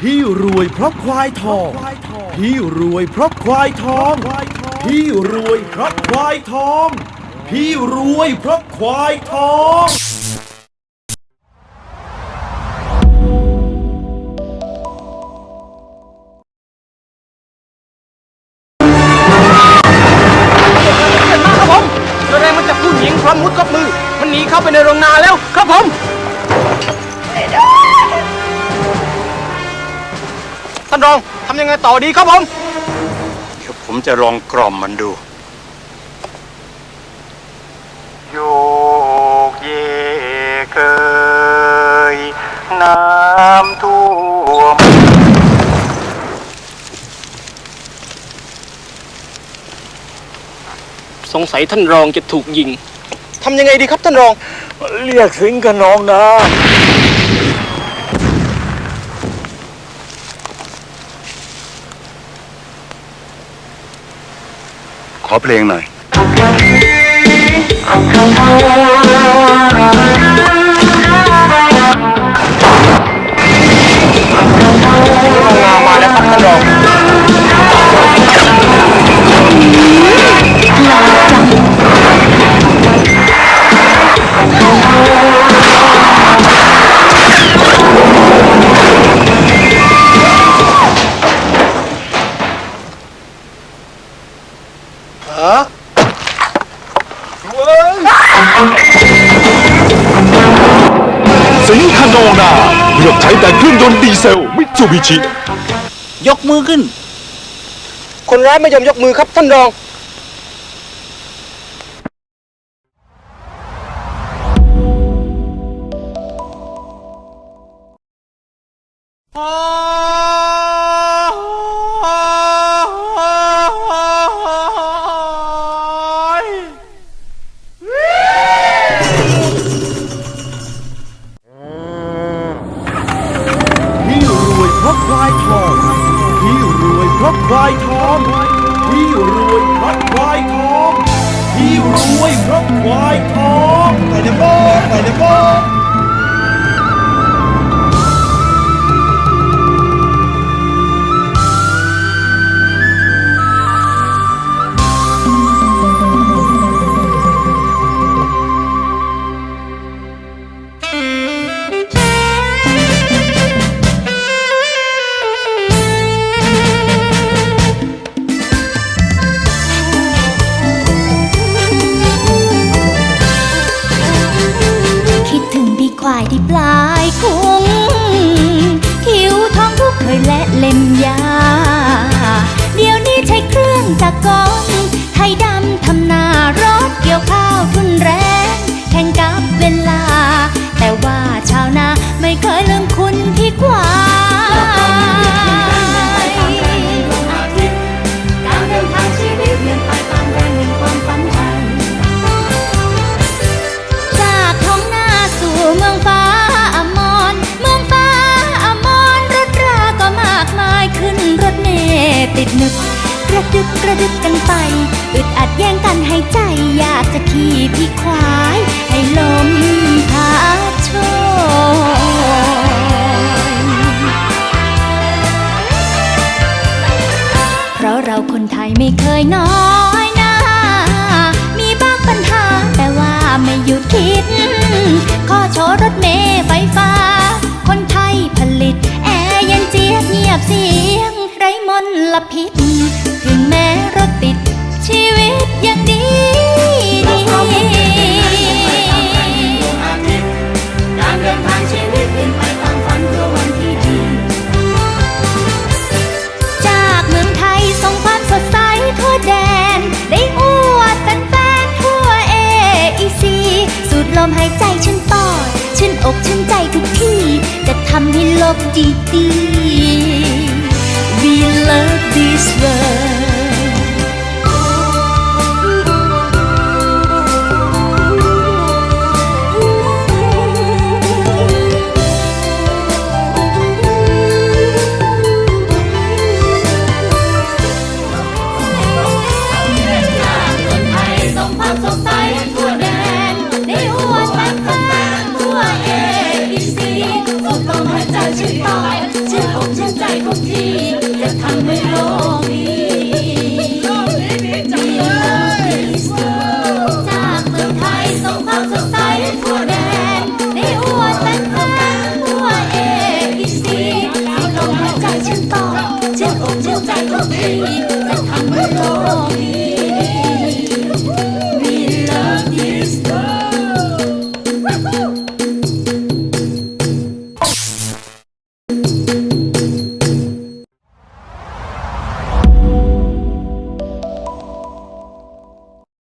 พี่รวยเพราะควายทอง พี่รวยเพราะควายทอง พี่รวยเพราะควายทอง พี่รวยเพราะควายทองานรองทำยังไงต่อดีครับผมเดี๋ยวผมจะลองกล่อมมันดูโยกเยกเคย น้ำท่วมสงสัยท่านรองจะถูกยิง ทำยังไงดีครับท่านรอง เรียกสิงกับน้องนะ ขอเพลงหน่อย สิงคโนนาเลือกใช้แต่เครื่องยนต์ดีเซลมิตซูบิชิ ยกมือขึ้น คนร้ายไม่ยอมยกมือครับท่านรอง ราะควายทองพี่รวยเพราะควายทองพี่รวยเพราะควายทองไปเดบอไปเดบอ ติดหนึบกระดึบกระดึบกันไป อึดอัดแย่งกันหายใจอยากจะขี่พี่ควาย ให้ลมพา ลพิษ ถึงแม้รถติดชีวิตยังดีดีการเดินทางชีวิตเป็นไปตามฝันเพื่อวันที่ดี จากเมืองไทยส่งความสดใสทั่วแดน ได้อวดแฟนๆทั่วเอไอซีสูดลมหายใจฉันปอด ฉันอกฉันใจทุกที่ จะทำให้โลกดีดี We love this world 就红就在红地里。